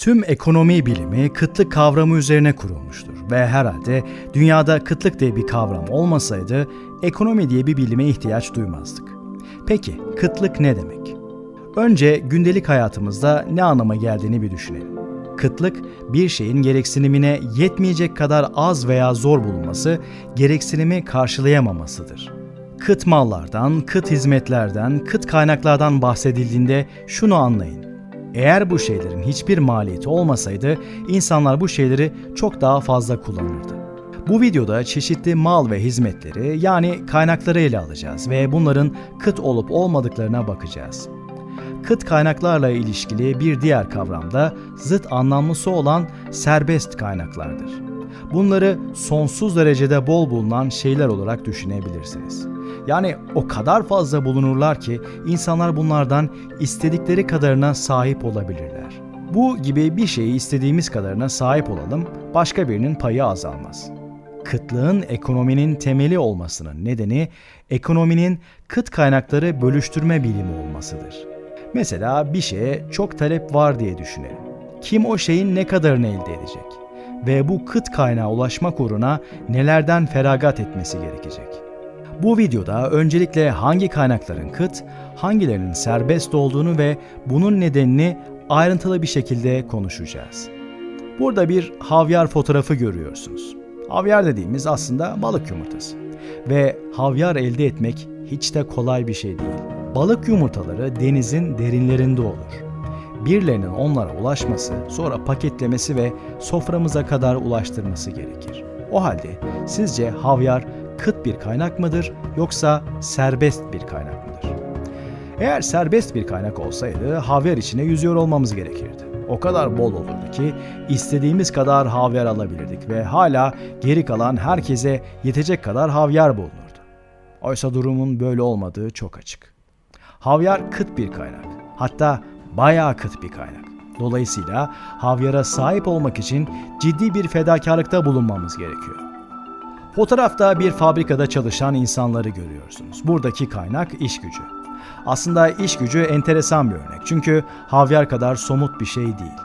Tüm ekonomi bilimi kıtlık kavramı üzerine kurulmuştur ve herhalde dünyada kıtlık diye bir kavram olmasaydı ekonomi diye bir bilime ihtiyaç duymazdık. Peki kıtlık ne demek? Önce gündelik hayatımızda ne anlama geldiğini bir düşünelim. Kıtlık, bir şeyin gereksinimine yetmeyecek kadar az veya zor bulunması, gereksinimi karşılayamamasıdır. Kıt mallardan, kıt hizmetlerden, kıt kaynaklardan bahsedildiğinde şunu anlayın. Eğer bu şeylerin hiçbir maliyeti olmasaydı, insanlar bu şeyleri çok daha fazla kullanırdı. Bu videoda çeşitli mal ve hizmetleri yani kaynakları ele alacağız ve bunların kıt olup olmadıklarına bakacağız. Kıt kaynaklarla ilişkili bir diğer kavram da zıt anlamlısı olan serbest kaynaklardır. Bunları sonsuz derecede bol bulunan şeyler olarak düşünebilirsiniz. Yani o kadar fazla bulunurlar ki insanlar bunlardan istedikleri kadarına sahip olabilirler. Bu gibi bir şeyi istediğimiz kadarına sahip olalım, başka birinin payı azalmaz. Kıtlığın ekonominin temeli olmasının nedeni ekonominin kıt kaynakları bölüştürme bilimi olmasıdır. Mesela bir şeye çok talep var diye düşünelim. Kim o şeyin ne kadarını elde edecek? Ve bu kıt kaynağa ulaşmak uğruna nelerden feragat etmesi gerekecek? Bu videoda öncelikle hangi kaynakların kıt, hangilerinin serbest olduğunu ve bunun nedenini ayrıntılı bir şekilde konuşacağız. Burada bir havyar fotoğrafı görüyorsunuz. Havyar dediğimiz aslında balık yumurtası. Ve havyar elde etmek hiç de kolay bir şey değil. Balık yumurtaları denizin derinlerinde olur. Birilerinin onlara ulaşması, sonra paketlemesi ve soframıza kadar ulaştırması gerekir. O halde sizce havyar kıt bir kaynak mıdır yoksa serbest bir kaynak mıdır? Eğer serbest bir kaynak olsaydı havyar içine yüzüyor olmamız gerekirdi. O kadar bol olurdu ki istediğimiz kadar havyar alabilirdik ve hala geri kalan herkese yetecek kadar havyar bulunurdu. Oysa durumun böyle olmadığı çok açık. Havyar kıt bir kaynak. Hatta bayağı kıt bir kaynak. Dolayısıyla havyara sahip olmak için ciddi bir fedakarlıkta bulunmamız gerekiyor. Fotoğrafta bir fabrikada çalışan insanları görüyorsunuz. Buradaki kaynak iş gücü. Aslında iş gücü enteresan bir örnek çünkü havyar kadar somut bir şey değil.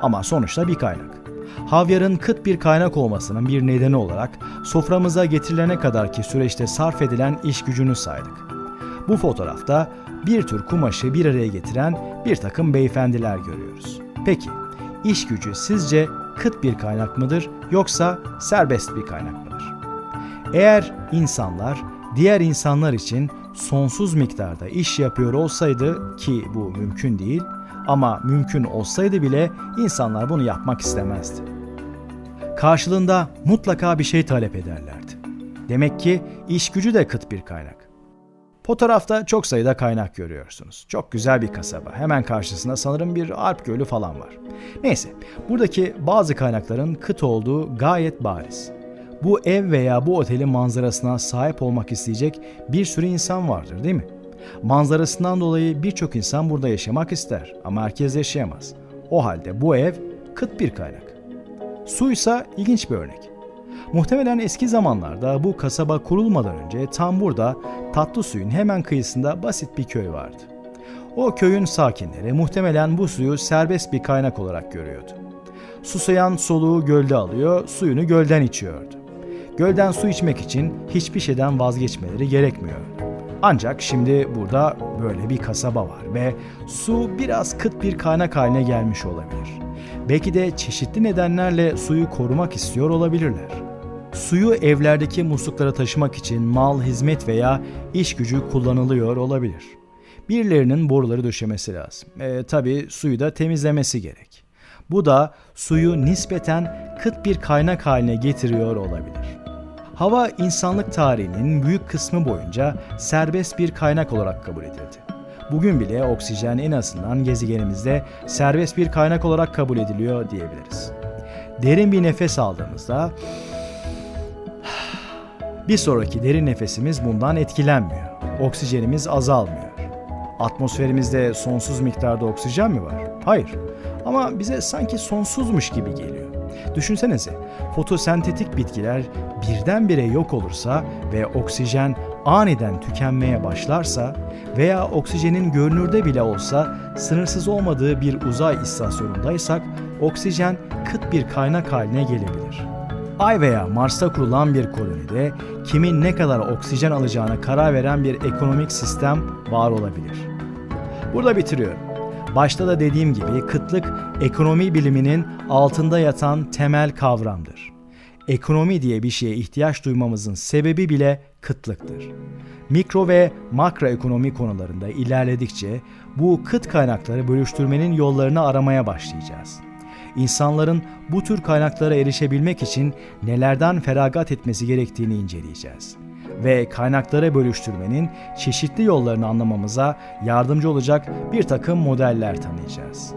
Ama sonuçta bir kaynak. Havyarın kıt bir kaynak olmasının bir nedeni olarak soframıza getirilene kadarki süreçte sarf edilen iş gücünü saydık. Bu fotoğrafta bir tür kumaşı bir araya getiren bir takım beyefendiler görüyoruz. Peki, iş gücü sizce kıt bir kaynak mıdır yoksa serbest bir kaynak mıdır? Eğer insanlar diğer insanlar için sonsuz miktarda iş yapıyor olsaydı ki bu mümkün değil ama mümkün olsaydı bile insanlar bunu yapmak istemezdi. Karşılığında mutlaka bir şey talep ederlerdi. Demek ki iş gücü de kıt bir kaynak. Fotoğrafta çok sayıda kaynak görüyorsunuz. Çok güzel bir kasaba. Hemen karşısında sanırım bir Alp Gölü falan var. Neyse, buradaki bazı kaynakların kıt olduğu gayet bariz. Bu ev veya bu otelin manzarasına sahip olmak isteyecek bir sürü insan vardır değil mi? Manzarasından dolayı birçok insan burada yaşamak ister ama herkes yaşayamaz. O halde bu ev kıt bir kaynak. Su ise ilginç bir örnek. Muhtemelen eski zamanlarda bu kasaba kurulmadan önce tam burada tatlı suyun hemen kıyısında basit bir köy vardı. O köyün sakinleri muhtemelen bu suyu serbest bir kaynak olarak görüyordu. Susayan soluğu gölde alıyor, suyunu gölden içiyordu. Gölden su içmek için hiçbir şeyden vazgeçmeleri gerekmiyordu. Ancak şimdi burada böyle bir kasaba var ve su biraz kıt bir kaynak haline gelmiş olabilir. Belki de çeşitli nedenlerle suyu korumak istiyor olabilirler. Suyu evlerdeki musluklara taşımak için mal, hizmet veya iş gücü kullanılıyor olabilir. Birilerinin boruları döşemesi lazım. E, tabii suyu da temizlemesi gerek. Bu da suyu nispeten kıt bir kaynak haline getiriyor olabilir. Hava insanlık tarihinin büyük kısmı boyunca serbest bir kaynak olarak kabul edildi. Bugün bile oksijen en azından gezegenimizde serbest bir kaynak olarak kabul ediliyor diyebiliriz. Derin bir nefes aldığımızda bir sonraki derin nefesimiz bundan etkilenmiyor. Oksijenimiz azalmıyor. Atmosferimizde sonsuz miktarda oksijen mi var? Hayır. Ama bize sanki sonsuzmuş gibi geliyor. Düşünsenize, fotosentetik bitkiler birdenbire yok olursa ve oksijen aniden tükenmeye başlarsa veya oksijenin görünürde bile olsa sınırsız olmadığı bir uzay istasyonundaysak oksijen kıt bir kaynak haline gelebilir. Ay veya Mars'ta kurulan bir kolonide kimin ne kadar oksijen alacağına karar veren bir ekonomik sistem var olabilir. Burada bitiriyorum. Başta da dediğim gibi kıtlık ekonomi biliminin altında yatan temel kavramdır. Ekonomi diye bir şeye ihtiyaç duymamızın sebebi bile kıtlıktır. Mikro ve makroekonomi konularında ilerledikçe bu kıt kaynakları bölüştürmenin yollarını aramaya başlayacağız. İnsanların bu tür kaynaklara erişebilmek için nelerden feragat etmesi gerektiğini inceleyeceğiz ve kaynakları bölüştürmenin çeşitli yollarını anlamamıza yardımcı olacak bir takım modeller tanıyacağız.